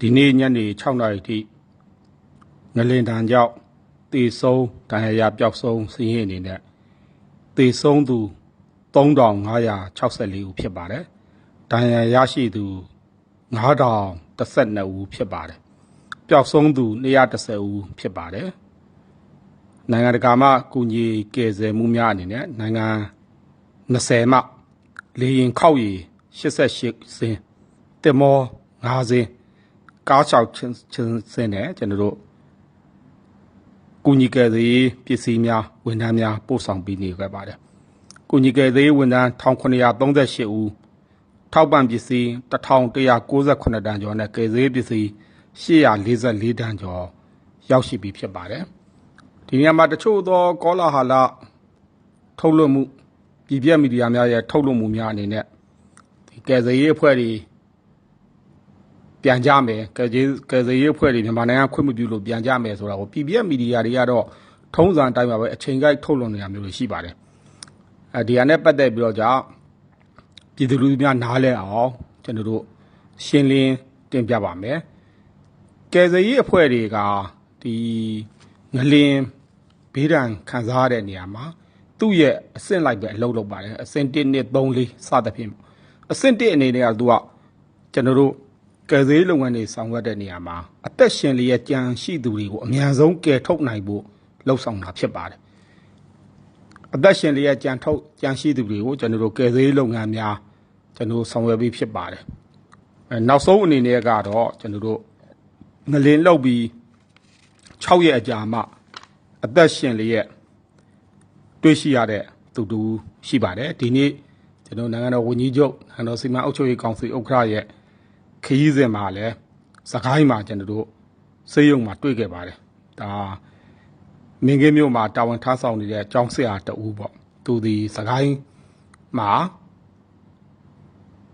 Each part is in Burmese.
ဒီနေ့ညနေ6နာရီထိငလင်တန်ကြောင့်တေဆုံးဒဏ်ရာရပျောက်ဆုံးစည်ရင်အနေနဲ့တေဆုံးသူ3564ဦးဖြစ်ပါတယ်။ဒဏ်ရာရရှိသူ9012ဦးဖြစ်ပါတယ်။ပျောက်ဆုံးသူ210ဦးဖြစ်ပါတယ်။နိုင်ငံတကာမှကူညီကယ်ဆယ်မှုများအနေနဲ့နိုင်ငံ20မှလေရင်ခောက်ရီ88စင်းတင်မော5စင်း ကားချောက်ချင်းချင်းစင်းနဲ့ကျွန်တော်တို့ကူညီကယ်ဆယ်ရေးပစ္စည်းများဝန်ထမ်းများပို့ဆောင်ပေးနေခဲ့ပါတယ်။ကူညီကယ်ဆယ်ရေးဝန်ထမ်း1938ဦးထောက်ပံ့ပစ္စည်း1198တန်းကျော်နဲ့ကယ်ဆယ်ရေးပစ္စည်း844တန်းကျော်ရောက်ရှိပြီဖြစ်ပါတယ်။ဒီနေရာမှာတချို့သောကောလာဟာလထုတ်လွှင့်မှုပြည်ပြည့်မီဒီယာများရဲ့ထုတ်လွှင့်မှုများအနေနဲ့ဒီကယ်ဆယ်ရေးအဖွဲ့တွေ ပြန်ကြမယ်ကယ်ဆယ်ကယ်ဆယ်ရေးအဖွဲ့တွေမြန်မာနိုင်ငံခွင့်မပြုလို့ပြန်ကြမယ်ဆိုတာကိုပြည်ပြည့်မီဒီယာတွေကတော့ထုံးစံအတိုင်းပါပဲအချိန်ကိုက်ထုတ်လွှင့်နေတာမျိုးတွေရှိပါတယ်အဲဒီဟာနဲ့ပတ်သက်ပြီးတော့ကြောင့်ပြည်သူလူထုများနားလဲအောင်ကျွန်တော်တို့ရှင်းလင်းတင်ပြပါမယ်ကယ်ဆယ်ရေးအဖွဲ့တွေကဒီငလင်ဘေးဒဏ်ခံစားရတဲ့နေရာမှာသူ့ရဲ့အဆင့်လိုက်ပဲအလုပ်လုပ်ပါတယ်အဆင့်1 2 3 4စသဖြင့်အဆင့်1အနေနဲ့ကသူကကျွန်တော်တို့ ကယ်ဆယ်ရေးလုပ်ငန်းတွေဆောင်ရွက်တဲ့နေရာမှာအသက်ရှင်လျက်ကြံရှိသူတွေကိုအများဆုံးကယ်ထုတ်နိုင်ဖို့လှုပ်ဆောင်တာဖြစ်ပါတယ်အသက်ရှင်လျက်ကြံထုတ်ကြံရှိသူတွေကိုကျွန်တော်တို့ကယ်ဆယ်ရေးလုပ်ငန်းများကျွန်တော်ဆောင်ရွက်ပြီးဖြစ်ပါတယ်အဲနောက်ဆုံးအနေနဲ့ကတော့ကျွန်တော်တို့ငလင်လောက်ပြီး6ရက်အကြာမှအသက်ရှင်လျက်တွေ့ရှိရတဲ့သူတူရှိပါတယ်ဒီနေ့ကျွန်တော်နိုင်ငံတော်ဝန်ကြီးချုပ်နိုင်ငံတော်စီမံအုပ်ချုပ်ရေးကောင်စီဥက္ကဋ္ဌရဲ့ ခရီးစဉ်မှာလည်းစကိုင်းမှာကျွန်တော်တို့စေယုံမှာတွေ့ခဲ့ပါတယ်ဒါမင်းကင်းမြို့မှာတာဝန်ထမ်းဆောင်နေတဲ့ကျောင်းဆရာတဦးပေါ့သူဒီစကိုင်းမှာ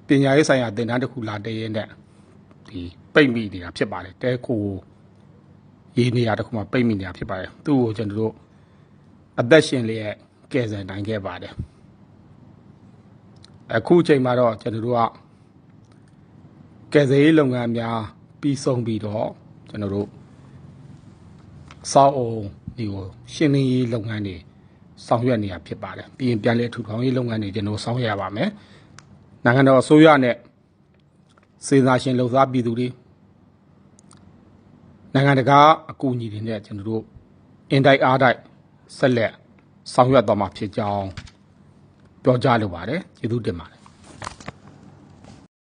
ပညာရေးဆိုင်ရာသင်တန်းတစ်ခုလာတည်ရတဲ့ဒီပိတ်မိနေတာဖြစ်ပါတယ်တဲခိုရေးနေရတစ်ခုမှာပိတ်မိနေတာဖြစ်ပါတယ်သူ့ကိုကျွန်တော်တို့အသက်ရှင်လျက်ကဲဆယ်နိုင်ခဲ့ပါတယ်အခုအချိန်မှာတော့ကျွန်တော်တို့က ကယ်ဆယ်ရေးလုပ်ငန်းများပြီးဆုံးပြီးတော့ကျွန်တော်တို့စောက်အောင်ဒီကိုရှင်းလင်းရေးလုပ်ငန်းတွေဆောင်ရွက်နေရဖြစ်ပါတယ်ပြီးရင်ပြန်လည်ထူထောင်ရေးလုပ်ငန်းတွေကျွန်တော်ဆောင်ရွက်ရပါမယ်နိုင်ငံတော်အစိုးရနဲ့စေစာရှင်လှုပ်ရှားပြည်သူတွေနိုင်ငံတကာအကူအညီတွေနဲ့ကျွန်တော်တို့အင်တိုက်အားတိုက်ဆက်လက်ဆောင်ရွက်သွားမှာဖြစ်ကြောင်းပြောကြားလိုပါတယ်ကျေးဇူးတင်ပါတယ်